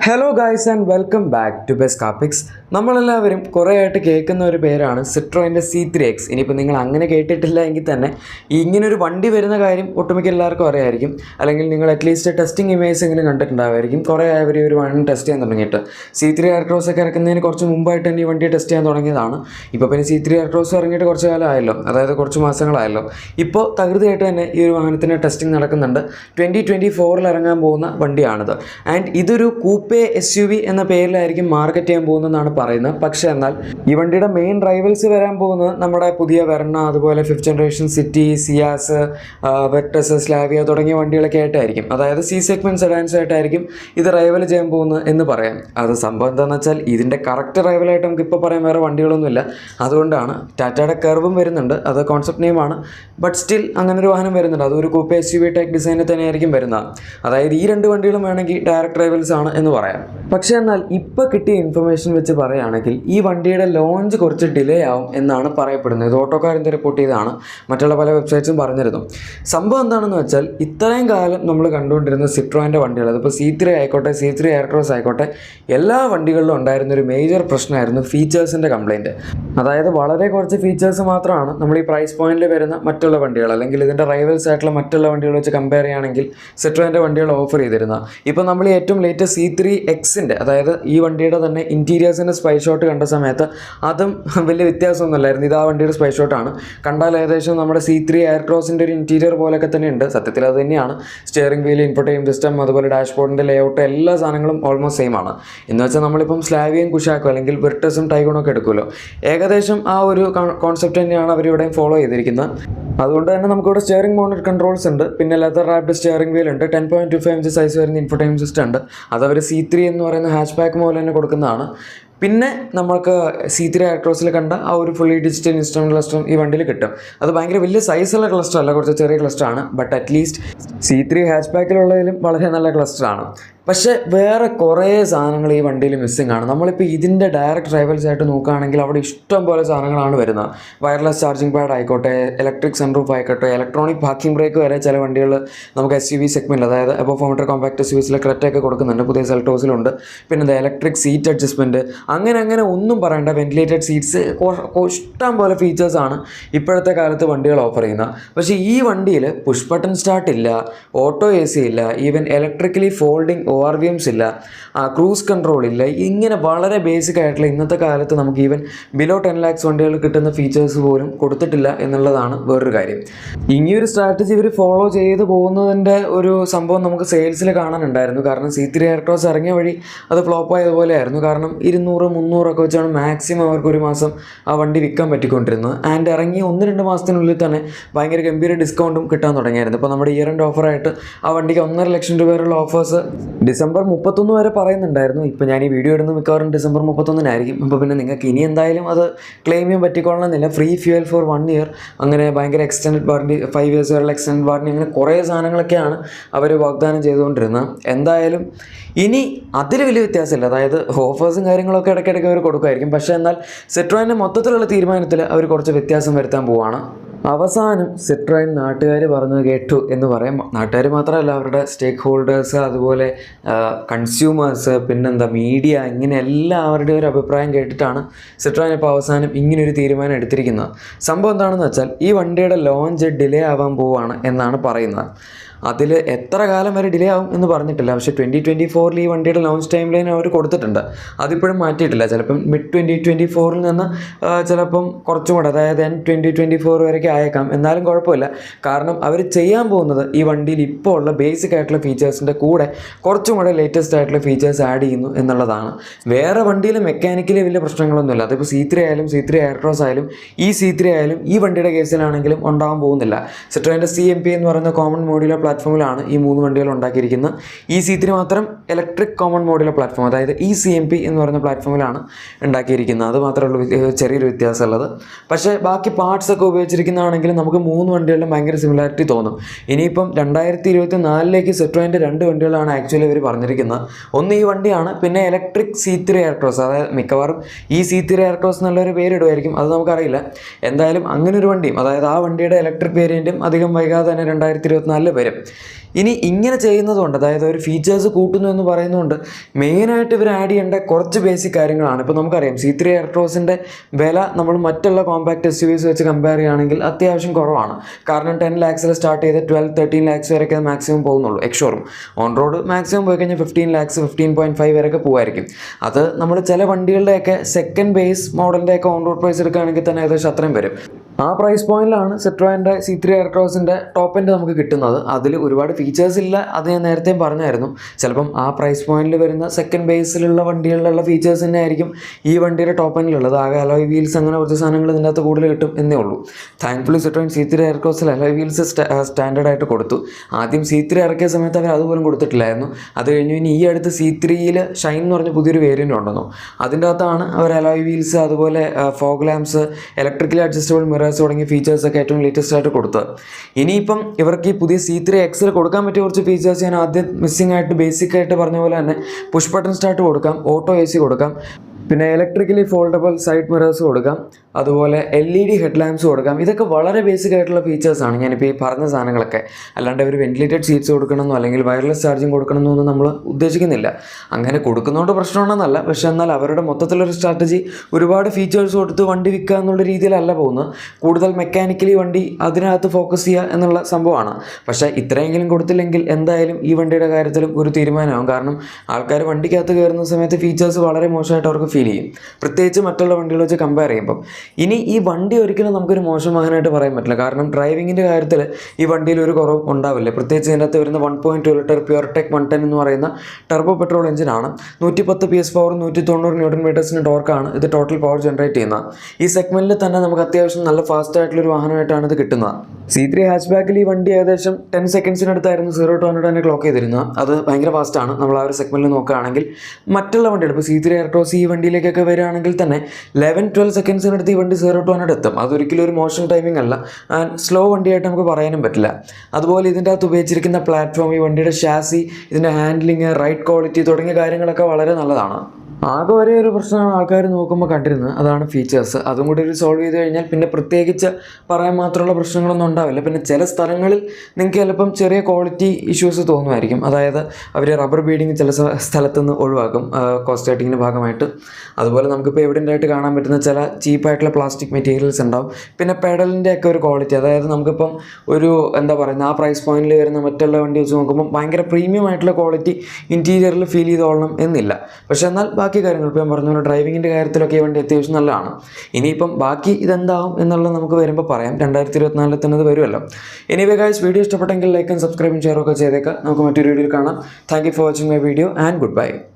Hello guys and welcome back to best കാപ്പിക്സ് നമ്മളെല്ലാവരും കുറേ ആയിട്ട് കേൾക്കുന്ന ഒരു പേരാണ് സിട്രോയിന്റെ സി ത്രീ എക്സ് ഇനിയിപ്പോൾ നിങ്ങൾ അങ്ങനെ കേട്ടിട്ടില്ല എങ്കിൽ തന്നെ ഈ ഇങ്ങനൊരു വണ്ടി വരുന്ന കാര്യം ഒട്ടുമിക്ക എല്ലാവർക്കും അറിയായിരിക്കും. അല്ലെങ്കിൽ നിങ്ങൾ അറ്റ്ലീസ്റ്റ് ടെസ്റ്റിംഗ് ഇമേജ് എങ്കിലും കണ്ടിട്ടുണ്ടാവുമായിരിക്കും. കുറേ ആയവർ ഒരു വണ്ടി ടെസ്റ്റ് ചെയ്യാൻ തുടങ്ങിയിട്ട്. സി ത്രീ എയർക്രോസ് ഒക്കെ ഇറക്കുന്നതിന് കുറച്ച് മുമ്പായിട്ട് തന്നെ ഈ വണ്ടി ടെസ്റ്റ് ചെയ്യാൻ തുടങ്ങിയതാണ്. ഇപ്പോൾ പിന്നെ സി ത്രീ എയർക്രോസ് ഇറങ്ങിയിട്ട് കുറച്ച് കാലമായല്ലോ. അതായത് കുറച്ച് മാസങ്ങളായല്ലോ. ഇപ്പോൾ തകൃതിയായിട്ട് തന്നെ ഈ ഒരു വാഹനത്തിന്റെ ടെസ്റ്റിംഗ് നടക്കുന്നുണ്ട്. ട്വന്റി ട്വന്റി ഫോറിൽ ഇറങ്ങാൻ പോകുന്ന വണ്ടിയാണിത്. ആൻഡ് ഇതൊരു കൂപ്പേ എസ് യു വി എന്ന പേരിലായിരിക്കും മാർക്കറ്റ് ചെയ്യാൻ പോകുന്നതെന്നാണ് പറയുന്നത്. പക്ഷേ എന്നാൽ ഈ വണ്ടിയുടെ മെയിൻ റൈവൽസ് വരാൻ പോകുന്നത് നമ്മുടെ പുതിയ വെർണ അതുപോലെ fifth generation City Ciaz Virtus Slavia തുടങ്ങിയ വണ്ടികളൊക്കെ ആയിട്ടായിരിക്കും. അതായത് സി സെഗ്മെന്റ് സെഡാൻസ് ആയിട്ടായിരിക്കും ഇത് റൈവൽ ചെയ്യാൻ പോകുന്നത് എന്ന് പറയാം. അത് സംഭവം എന്താണെന്ന് വെച്ചാൽ ഇതിന്റെ കറക്റ്റ് റൈവലായിട്ട് നമുക്ക് ഇപ്പോൾ പറയാൻ വേറെ വണ്ടികളൊന്നുമില്ല. അതുകൊണ്ടാണ് ടാറ്റയുടെ കർവും വരുന്നുണ്ട്. അത് കോൺസെപ്റ്റ് നെയിമാണ് ബട്ട് സ്റ്റിൽ അങ്ങനെ ഒരു വാഹനം വരുന്നുണ്ട്. അതൊരു coupe S U V type ഡിസൈനിൽ തന്നെയായിരിക്കും വരുന്നത്. അതായത് ഈ രണ്ട് വണ്ടികളും വേണമെങ്കിൽ ഡയറക്റ്റ് റൈവൽസ് ആണ് എന്ന് പറയാം. പക്ഷേ എന്നാൽ ഇപ്പോൾ കിട്ടിയ ഇൻഫർമേഷൻ വെച്ച് പറയുകയാണെങ്കിൽ ഈ വണ്ടിയുടെ ലോഞ്ച് കുറച്ച് ഡിലേ ആവും എന്നാണ് പറയപ്പെടുന്നത്. ഇത് ഓട്ടോക്കാരന്റെ റിപ്പോർട്ട് ചെയ്താണ് മറ്റുള്ള പല വെബ്സൈറ്റ്സും പറഞ്ഞിരുന്നു. സംഭവം എന്താണെന്ന് വെച്ചാൽ ഇത്രയും കാലം നമ്മൾ കണ്ടുകൊണ്ടിരുന്ന സിട്രോന്റെ വണ്ടികൾ അതിപ്പോൾ സി ത്രീ ആയിക്കോട്ടെ സി ത്രീ എയർക്രോസ് ആയിക്കോട്ടെ എല്ലാ വണ്ടികളിലും ഉണ്ടായിരുന്ന ഒരു മേജർ പ്രശ്നമായിരുന്നു ഫീച്ചേഴ്സിന്റെ കംപ്ലയിന്റ് അതായത് വളരെ കുറച്ച് ഫീച്ചേഴ്സ് മാത്രമാണ് നമ്മൾ ഈ പ്രൈസ് പോയിന്റിൽ വരുന്ന മറ്റുള്ള വണ്ടികൾ അല്ലെങ്കിൽ ഇതിന്റെ റൈവൽസ് ആയിട്ടുള്ള മറ്റുള്ള വണ്ടികൾ വെച്ച് കമ്പയർ ചെയ്യുകയാണെങ്കിൽ സിട്രോന്റെ വണ്ടികൾ ഓഫർ ചെയ്തിരുന്ന ഇപ്പോൾ നമ്മൾ ഏറ്റവും ലേറ്റസ്റ്റ് സി ത്രീ എക്സിന്റെ അതായത് ഈ വണ്ടിയുടെ തന്നെ ഇന്റീരിയേഴ്സിന്റെ സ്പൈ ഷോട്ട് കണ്ട സമയത്ത് അതും വലിയ വ്യത്യാസമൊന്നുമില്ലായിരുന്നു. ഇത് ആ വണ്ടിയുടെ സ്പൈ ഷോട്ടാണ് കണ്ടാൽ ഏകദേശം നമ്മുടെ സി ത്രീ എയർ ക്രോസിന്റെ ഒരു ഇന്റീരിയർ പോലെയൊക്കെ തന്നെ ഉണ്ട്. സത്യത്തിൽ അത് തന്നെയാണ്. സ്റ്റിയറിംഗ് വീൽ ഇൻഫർട്ടൈം സിസ്റ്റം അതുപോലെ ഡാഷ്ബോർഡിന്റെ ലേഔട്ട് എല്ലാ സാധനങ്ങളും ഓൾമോസ്റ്റ് സെയിം ആണ്. എന്ന് വെച്ചാൽ നമ്മളിപ്പം സ്ലാവിയും കുഷാക്കും അല്ലെങ്കിൽ ബ്രിട്ടസും ടൈഗോണൊക്കെ എടുക്കുമല്ലോ. ഏകദേശം ആ ഒരു കോൺസെപ്റ്റ് തന്നെയാണ് അവരിവിടെയും ഫോളോ ചെയ്തിരിക്കുന്നത്. അതുകൊണ്ട് തന്നെ നമുക്കിവിടെ സ്റ്റിയറിംഗ് മോണിറ്റ് കൺട്രോൾസ് ഉണ്ട്. പിന്നെ ലെതർ റാപ്ഡ് സ്റ്റിയറിംഗ് വീൽ ഉണ്ട്. Ten point two five inch size വരുന്ന ഇൻഫർടൈം സിസ്റ്റം ഉണ്ട്. അത് അവർ സി ത്രീ എന്ന് പറയുന്ന ഹാച്ച് ബാക്ക് മോലെ തന്നെ കൊടുക്കുന്നതാണ്. പിന്നെ നമുക്ക് സി ത്രീ ആക്ട്രോസിൽ കണ്ട ആ ഒരു ഫുള്ളി ഡിജിറ്റൽ ഇൻസ്ട്രുമെന്റ് ക്ലസ്റ്ററും ഈ വണ്ടിയിൽ കിട്ടും. അത് ഭയങ്കര വലിയ സൈസുള്ള ക്ലസ്റ്റർ അല്ല കുറച്ച് ചെറിയ ക്ലസ്റ്റർ ആണ്. But at least C three hatch ബാക്കിലുള്ളതിലും വളരെ നല്ല ക്ലസ്റ്റർ ആണ്. പക്ഷേ വേറെ കുറേ സാധനങ്ങൾ ഈ വണ്ടിയിൽ മിസ്സിംഗ് ആണ്. നമ്മളിപ്പോൾ ഇതിന്റെ ഡയറക്റ്റ് റൈവൽസ് ആയിട്ട് നോക്കുകയാണെങ്കിൽ അവിടെ ഇഷ്ടം പോലെ സാധനങ്ങളാണ് വരുന്നത്. വയർലെസ് ചാർജിങ് പാഡ് ആയിക്കോട്ടെ ഇലക്ട്രിക് സൺറൂഫ് ആയിക്കോട്ടെ ഇലക്ട്രോണിക് പാർക്കിംഗ് ബ്രേക്ക് വരെ ചില വണ്ടികൾ നമുക്ക് എസ് യു വി സെഗ്മെന്റ് അതായത് above four metre compact S U വിസിലെ ക്രെറ്റൊക്കെ കൊടുക്കുന്നുണ്ട്. പുതിയ സെൽട്ടോസിലുണ്ട് പിന്നെ എന്താ ഇലക്ട്രിക് സീറ്റ് അഡ്ജസ്റ്റ്മെന്റ് അങ്ങനെ അങ്ങനെ ഒന്നും പറയേണ്ട. വെന്റിലേറ്റഡ് സീറ്റ്സ് ഇഷ്ടം പോലെ ഫീച്ചേഴ്സാണ് ഇപ്പോഴത്തെ കാലത്ത് വണ്ടികൾ ഓഫർ ചെയ്യുന്നത്. പക്ഷേ ഈ വണ്ടിയിൽ പുഷ് ബട്ടൺ സ്റ്റാർട്ട് ഇല്ല ഓട്ടോ എ സി ഇല്ല even electrically folding O R V Ms ഇല്ല ക്രൂസ് കൺട്രോൾ ഇല്ല ഇങ്ങനെ വളരെ ബേസിക് ആയിട്ടുള്ള ഇന്നത്തെ കാലത്ത് നമുക്ക് ഈവൻ ബിലോ ടെൻ ലാക്സ് വണ്ടികൾ കിട്ടുന്ന ഫീച്ചേഴ്സ് പോലും കൊടുത്തിട്ടില്ല എന്നുള്ളതാണ് വേറൊരു കാര്യം. ഇനിയൊരു സ്ട്രാറ്റജി ഇവർ ഫോളോ ചെയ്ത് പോകുന്നതിന്റെ ഒരു സംഭവം നമുക്ക് സെയിൽസിൽ കാണാനുണ്ടായിരുന്നു. കാരണം സി ത്രീ എയർക്രോസ് ഇറങ്ങിയ വഴി അത് ഫ്ലോപ്പ് ആയതുപോലെ ആയിരുന്നു കാരണം ഇരുന്നൂറ് മുന്നൂറൊക്കെ വെച്ചാണ് മാക്സിമം അവർക്ക് ഒരു മാസം ആ വണ്ടി വിൽക്കാൻ പറ്റിക്കൊണ്ടിരുന്നത്. ആൻഡ് ഇറങ്ങി ഒന്ന് രണ്ട് മാസത്തിനുള്ളിൽ തന്നെ ഭയങ്കര ഗംഭീര ഡിസ്കൗണ്ടും കിട്ടാൻ തുടങ്ങിയായിരുന്നു. ഇപ്പോൾ നമ്മുടെ ഇയർ എൻഡ് ഓഫറായിട്ട് ആ വണ്ടിക്ക് ഒന്നര ലക്ഷം രൂപ വരെയുള്ള ഓഫേഴ്സ് ഡിസംബർ മുപ്പത്തൊന്ന് വരെ പറയുന്നുണ്ടായിരുന്നു. ഇപ്പോൾ ഞാൻ ഈ വീഡിയോ ഇടുന്ന മിക്കവാറും ഡിസംബർ മുപ്പത്തൊന്നിനായിരിക്കും. അപ്പോൾ പിന്നെ നിങ്ങൾക്ക് ഇനി എന്തായാലും അത് ക്ലെയിം ചെയ്യാൻ പറ്റിക്കൊള്ളണമെന്നില്ല. Free fuel for one year അങ്ങനെ ഭയങ്കര എക്സ്റ്റൻഡ് വാറണ്ടി ഫൈവ് ഇയേഴ്സ് വരെയുള്ള എക്സ്റ്റൻഡ് വാറണ്ടി അങ്ങനെ കുറേ സാധനങ്ങളൊക്കെയാണ് അവർ വാഗ്ദാനം ചെയ്തുകൊണ്ടിരുന്നത്. എന്തായാലും ഇനി അതിൽ വലിയ വ്യത്യാസമില്ല. അതായത് ഓഫേഴ്സും കാര്യങ്ങളൊക്കെ ഇടയ്ക്കിടയ്ക്ക് അവർ കൊടുക്കുമായിരിക്കും. പക്ഷേ എന്നാൽ സെട്രോയിന്റെ മൊത്തത്തിലുള്ള തീരുമാനത്തിൽ അവർ കുറച്ച് വ്യത്യാസം വരുത്താൻ പോവാണ്. അവസാനം സിട്രോയിൻ നാട്ടുകാർ പറഞ്ഞത് കേട്ടു എന്ന് പറയാം. നാട്ടുകാർ മാത്രമല്ല അവരുടെ സ്റ്റേക്ക് ഹോൾഡേഴ്സ് അതുപോലെ കൺസ്യൂമേഴ്സ് പിന്നെന്താ മീഡിയ ഇങ്ങനെ എല്ലാവരുടെയും ഒരു അഭിപ്രായം കേട്ടിട്ടാണ് സിട്രോയിൻ ഇപ്പോൾ അവസാനം ഇങ്ങനൊരു തീരുമാനം എടുത്തിരിക്കുന്നത്. സംഭവം എന്താണെന്ന് വെച്ചാൽ ഈ വണ്ടിയുടെ ലോഞ്ച് ഡിലേ ആവാൻ പോവുകയാണ് എന്നാണ് പറയുന്നത്. അതിൽ എത്ര കാലം വരെ ഡിലേ ആവും എന്ന് പറഞ്ഞിട്ടില്ല. പക്ഷേ ട്വന്റി ട്വന്റി ഫോറിൽ ഈ വണ്ടിയുടെ ലോഞ്ച് ടൈം ലൈൻ അവർ കൊടുത്തിട്ടുണ്ട്. അതിപ്പോഴും മാറ്റിയിട്ടില്ല. ചിലപ്പം മിഡ് ട്വന്റി ട്വന്റി ഫോറിൽ നിന്ന് ചിലപ്പം കുറച്ചും കൂടെ അതായത് എൻ ട്വന്റി ട്വന്റി ഫോർ വരെയൊക്കെ ആയേക്കാം. എന്നാലും കുഴപ്പമില്ല. കാരണം അവർ ചെയ്യാൻ പോകുന്നത് ഈ വണ്ടിയിൽ ഇപ്പോൾ ഉള്ള ബേസിക് ആയിട്ടുള്ള ഫീച്ചേഴ്സിന്റെ കൂടെ കുറച്ചും കൂടെ ലേറ്റസ്റ്റ് ആയിട്ടുള്ള ഫീച്ചേഴ്സ് ആഡ് ചെയ്യുന്നു എന്നുള്ളതാണ്. വേറെ വണ്ടിയിൽ മെക്കാനിക്കലി വലിയ പ്രശ്നങ്ങളൊന്നുമില്ല. അതിപ്പോൾ സി ത്രീ ആയാലും സി ത്രീ എയർക്രോസ് ആയാലും ഈ സി ത്രീ ആയാലും ഈ വണ്ടിയുടെ കേസിലാണെങ്കിലും ഉണ്ടാകാൻ പോകുന്നില്ല. സിട്രോയിന്റെ സി എം പി എന്ന് പറയുന്ന കോമൺ മോഡുലർ പ്ലാറ്റ്ഫോമിലാണ് ഈ മൂന്ന് വണ്ടികൾ ഉണ്ടാക്കിയിരിക്കുന്നത്. ഈ സി ത്രീ മാത്രം ഇലക്ട്രിക് കോമൺ മോഡുലർ പ്ലാറ്റ്ഫോം അതായത് ഈ സി എം പി എന്ന് പറയുന്ന പ്ലാറ്റ്ഫോമിലാണ് ഉണ്ടാക്കിയിരിക്കുന്നത്. അത് മാത്രമേ ഉള്ളൂ വ്യത്യ- ചെറിയൊരു വ്യത്യാസമുള്ളത്. പക്ഷേ ബാക്കി പാർട്സ് ഒക്കെ ഉപയോഗിച്ചിരിക്കുന്നതാണെങ്കിൽ നമുക്ക് മൂന്ന് വണ്ടികളിലും ഭയങ്കര സിമിലാരിറ്റി തോന്നും. ഇനിയിപ്പം രണ്ടായിരത്തി ഇരുപത്തി നാലിലേക്ക് സെട്രോയിന്റെ രണ്ട് വണ്ടികളാണ് ആക്ച്വലി അവർ പറഞ്ഞിരിക്കുന്നത്. ഒന്ന് ഈ വണ്ടിയാണ് പിന്നെ ഇലക്ട്രിക് സി ത്രീ എയർക്രോസ് അതായത് മിക്കവാറും ഈ സി ത്രീ എയർക്രോസ് എന്നുള്ളൊരു പേരിടുമായിരിക്കും. അത് നമുക്കറിയില്ല. എന്തായാലും അങ്ങനെ ഒരു വണ്ടിയും അതായത് ആ വണ്ടിയുടെ ഇലക്ട്രിക് വേരിയന്റും അധികം വൈകാതെ തന്നെ രണ്ടായിരത്തി ഇരുപത്തിനാലിൽ വരും. ഇനി ഇങ്ങനെ ചെയ്യുന്നതുകൊണ്ട് അതായത് ഒരു ഫീച്ചേഴ്സ് കൂട്ടുന്നു എന്ന് പറയുന്നതുകൊണ്ട് മെയിനായിട്ട് ഇവർ ആഡ് ചെയ്യേണ്ട കുറച്ച് ബേസിക് കാര്യങ്ങളാണ്. ഇപ്പോൾ നമുക്കറിയാം സി ത്രീ എയർട്രോസിന്റെ വില നമ്മൾ മറ്റുള്ള കോമ്പാക്ട് എസ് യു വിസ് വെച്ച് കമ്പയർ ചെയ്യുകയാണെങ്കിൽ അത്യാവശ്യം കുറവാണ്. കാരണം ടെൻ ലാക്സിൽ സ്റ്റാർട്ട് ചെയ്ത് ട്വൽവ് തേർട്ടീൻ ലാക്സ് വരെയൊക്കെ മാക്സിമം പോകുന്നുള്ളൂ ex showroom on road maximum പോയി കഴിഞ്ഞാൽ fifteen lakhs fifteen point five വരെയൊക്കെ പോകുമായിരിക്കും അത് നമ്മൾ ചില വണ്ടികളുടെയൊക്കെ സെക്കൻഡ് ബേസ് മോഡലിന്റെയൊക്കെ ഓൺ റോഡ് പ്രൈസ് എടുക്കുകയാണെങ്കിൽ തന്നെ ഏകദേശം അത്രയും വരും. ആ പ്രൈസ് പോയിന്റിലാണ് സിട്രോയിന്റെ സി ത്രീ എയർക്രോസിന്റെ ടോപ്പ് എൻഡ് നമുക്ക് കിട്ടുന്നത്. അതിൽ ഒരുപാട് ഫീച്ചേഴ്സ് ഇല്ല അത് ഞാൻ നേരത്തെയും പറഞ്ഞായിരുന്നു. ചിലപ്പം ആ പ്രൈസ് പോയിന്റിൽ വരുന്ന സെക്കൻഡ് ബേസിലുള്ള വണ്ടികളിലുള്ള ഫീച്ചേഴ്സ് തന്നെ ആയിരിക്കും ഈ വണ്ടിയുടെ ടോപ്പ് എൻഡിലുള്ളത് ആകെ അലോയ് വീൽസ് അങ്ങനെ കുറച്ച് സാധനങ്ങൾ ഇതിന്റെ അകത്ത് കൂടുതൽ കിട്ടും എന്നേ ഉള്ളൂ. താങ്ക്ഫുള്ളി സിട്രോയിൻ സി ത്രീ എയർക്രോസിൽ അലോയ് വീൽസ് സ്റ്റാൻഡേർഡ് ആയിട്ട് കൊടുത്തു. ആദ്യം സി ത്രീ ഇറക്കിയ സമയത്ത് അവർ അതുപോലും കൊടുത്തിട്ടില്ലായിരുന്നു. അത് കഴിഞ്ഞ് ഇനി ഈ അടുത്ത് സി ത്രീയിൽ ഷൈൻ എന്ന് പറഞ്ഞ പുതിയൊരു വേരിയന്റ് ഉണ്ടെന്നു. അതിന്റെ അകത്താണ് അവർ അലോയ് വീൽസ് അതുപോലെ fog lamps electrically adjustable mirrors തുടങ്ങിയ ഫീച്ചേഴ്സൊക്കെ ഏറ്റവും ലേറ്റസ്റ്റ് ആയിട്ട് കൊടുത്തത്. ഇനിയിപ്പം ഇവർക്ക് ഈ പുതിയ സി ത്രീ എക്സിൽ കൊടുക്കാൻ പറ്റിയ കുറച്ച് ഫീച്ചേഴ്സ് ഞാൻ ആദ്യം മിസ്സിംഗ് ആയിട്ട് ബേസിക് ആയിട്ട് പറഞ്ഞ പോലെ തന്നെ പുഷ് ബട്ടൺ സ്റ്റാർട്ട് കൊടുക്കാം ഓട്ടോ എ സി കൊടുക്കാം പിന്നെ ഇലക്ട്രിക്കലി ഫോൾഡബിൾ സൈഡ് മിറേഴ്സ് കൊടുക്കാം അതുപോലെ എൽ ഇ ഡി ഹെഡ് കൊടുക്കാം. ഇതൊക്കെ വളരെ ബേസിക് ആയിട്ടുള്ള ഫീച്ചേഴ്സാണ് ഞാനിപ്പോൾ ഈ പറഞ്ഞ സാധനങ്ങളൊക്കെ. അല്ലാണ്ട് ഒരു വെന്റിലേറ്റഡ് സീറ്റ്സ് കൊടുക്കണമെന്നോ അല്ലെങ്കിൽ വയർലെസ് ചാർജിങ് കൊടുക്കണമെന്നോ നമ്മൾ ഉദ്ദേശിക്കുന്നില്ല. അങ്ങനെ കൊടുക്കുന്നതുകൊണ്ട് പ്രശ്നമാണെന്നല്ല പക്ഷേ എന്നാൽ അവരുടെ മൊത്തത്തിലൊരു സ്ട്രാറ്റജി ഒരുപാട് ഫീച്ചേഴ്സ് കൊടുത്ത് വണ്ടി വിൽക്കുക എന്നുള്ള രീതിയിലല്ല പോകുന്നത്. കൂടുതൽ മെക്കാനിക്കലി വണ്ടി അതിനകത്ത് ഫോക്കസ് ചെയ്യുക എന്നുള്ള സംഭവമാണ്. പക്ഷേ ഇത്രയെങ്കിലും കൊടുത്തില്ലെങ്കിൽ എന്തായാലും ഈ വണ്ടിയുടെ കാര്യത്തിലും ഒരു തീരുമാനമാകും. കാരണം ആൾക്കാർ വണ്ടിക്കകത്ത് കയറുന്ന സമയത്ത് ഫീച്ചേഴ്സ് വളരെ മോശമായിട്ട് അവർക്ക് ഫീൽ ചെയ്യും. പ്രത്യേകിച്ച് മറ്റുള്ള വണ്ടികൾ വെച്ച് കമ്പയർ ചെയ്യുമ്പം. ഇനി ഈ വണ്ടി ഒരിക്കലും നമുക്കൊരു മോശം വാഹനമായിട്ട് പറയാൻ പറ്റില്ല. കാരണം ഡ്രൈവിങ്ങിന്റെ കാര്യത്തിൽ ഈ വണ്ടിയിൽ ഒരു കുറവ് ഉണ്ടാവില്ല. പ്രത്യേകിച്ച് ഇതിനകത്ത് വരുന്ന one point two litre pure tech one ten എന്ന് പറയുന്ന ടെർബോ പെട്രോൾ എഞ്ചിനാണ് നൂറ്റി പത്ത് പി എസ് പവറും നൂറ്റി തൊണ്ണൂറ് ന്യൂട്ടൺ മീറ്റേഴ്സിന് ടോർക്കാണ് ഇത് ടോട്ടൽ പവർ ജനറേറ്റ് ചെയ്യുന്നത്. ഈ സെഗ്മെന്റിൽ തന്നെ നമുക്ക് അത്യാവശ്യം നല്ല ഫാസ്റ്റ് ആയിട്ടുള്ളൊരു വാഹനമായിട്ടാണ് ഇത് കിട്ടുന്നത്. സി ത്രീ ഹാച്ച് ബാക്കിൽ ഈ വണ്ടി ഏകദേശം ടെൻ സെക്കൻഡ്സിനടുത്തായിരുന്നു സീറോ ടു ഹൺഡ്രഡ് തന്നെ ക്ലോക്ക് ചെയ്തിരുന്നത്. അത് ഭയങ്കര ഫാസ്റ്റാണ് നമ്മൾ ആ ഒരു സെഗ്മെന്റിൽ നോക്കുകയാണെങ്കിൽ മറ്റുള്ള വണ്ടികൾ ഇപ്പോൾ സി ത്രീ എയർട്രോസ് ഈ വണ്ടിയിലേക്കൊക്കെ വരികയാണെങ്കിൽ തന്നെ ലെവൻ ട്വൽവ് സെക്കൻഡ്സിനടുത്ത് വണ്ടി സീറോ ടു ഹൺഡ്രഡ് എത്തും. അതൊരിക്കലും ഒരു മോശം ടൈമിംഗ് അല്ല. ആൻഡ് സ്ലോ വണ്ടിയായിട്ട് നമുക്ക് പറയാനും പറ്റില്ല. അതുപോലെ ഇതിന്റെ അകത്ത് ഉപയോഗിച്ചിരിക്കുന്ന പ്ലാറ്റ്ഫോം ഈ വണ്ടിയുടെ ഷാസി ഇതിന്റെ ഹാൻഡ്ലിങ് റൈഡ് ക്വാളിറ്റി തുടങ്ങിയ കാര്യങ്ങളൊക്കെ വളരെ നല്ലതാണ്. ആകെ ഒരേ ഒരു പ്രശ്നമാണ് ആൾക്കാർ നോക്കുമ്പോൾ കണ്ടിരുന്നത്. അതാണ് ഫീച്ചേഴ്സ് അതും കൂടി ഒരു സോൾവ് ചെയ്ത് കഴിഞ്ഞാൽ പിന്നെ പ്രത്യേകിച്ച് പറയാൻ മാത്രമുള്ള പ്രശ്നങ്ങളൊന്നും ഉണ്ടാവില്ല. പിന്നെ ചില സ്ഥലങ്ങളിൽ നിങ്ങൾക്ക് ചിലപ്പം ചെറിയ ക്വാളിറ്റി ഇഷ്യൂസ് തോന്നുമായിരിക്കും. അതായത് അവർ റബ്ബർ ബീഡിങ് ചില സ്ഥലത്തുനിന്ന് സ്ഥലത്ത് നിന്ന് ഒഴിവാക്കും. കോസ്റ്റ് കട്ടിങ്ങിന്റെ ഭാഗമായിട്ട്. അതുപോലെ നമുക്കിപ്പോൾ എവിഡന്റ് ആയിട്ട് കാണാൻ പറ്റുന്ന ചില ചീപ്പായിട്ടുള്ള പ്ലാസ്റ്റിക് മെറ്റീരിയൽസ് ഉണ്ടാവും. പിന്നെ പെഡലിന്റെ ഒക്കെ ഒരു ക്വാളിറ്റി അതായത് നമുക്കിപ്പം ഒരു എന്താ പറയുക ആ പ്രൈസ് പോയിന്റിൽ വരുന്ന മറ്റുള്ള വണ്ടി വെച്ച് നോക്കുമ്പോൾ ഭയങ്കര പ്രീമിയം ആയിട്ടുള്ള ക്വാളിറ്റി ഇന്റീരിയറിൽ ഫീൽ ചെയ്തോളണം എന്നില്ല. പക്ഷേ എന്നാൽ ബാക്കി കാര്യങ്ങൾ. ഇപ്പോൾ ഞാൻ പറഞ്ഞ പോലെ ഡ്രൈവിങ്ങിന്റെ കാര്യത്തിലൊക്കെ വണ്ടി അത്യാവശ്യം നല്ലതാണ്. ഇനിയിപ്പം ബാക്കി ഇതെന്താവും എന്നുള്ളത് നമുക്ക് വരുമ്പോൾ പറയാം. രണ്ടായിരത്തി ഇരുപത്തിനാലിൽ തന്നെ അത് വരുമല്ലോ. എനിവേ ഗായ്സ് വീഡിയോ ഇഷ്ടപ്പെട്ടെങ്കിൽ ലൈക്കും സബ്സ്ക്രൈബും ഷെയറും ഒക്കെ ചെയ്തേക്കാം. നമുക്ക് മറ്റൊരു വീഡിയോയിൽ കാണാം. Thank for watching my video and good bye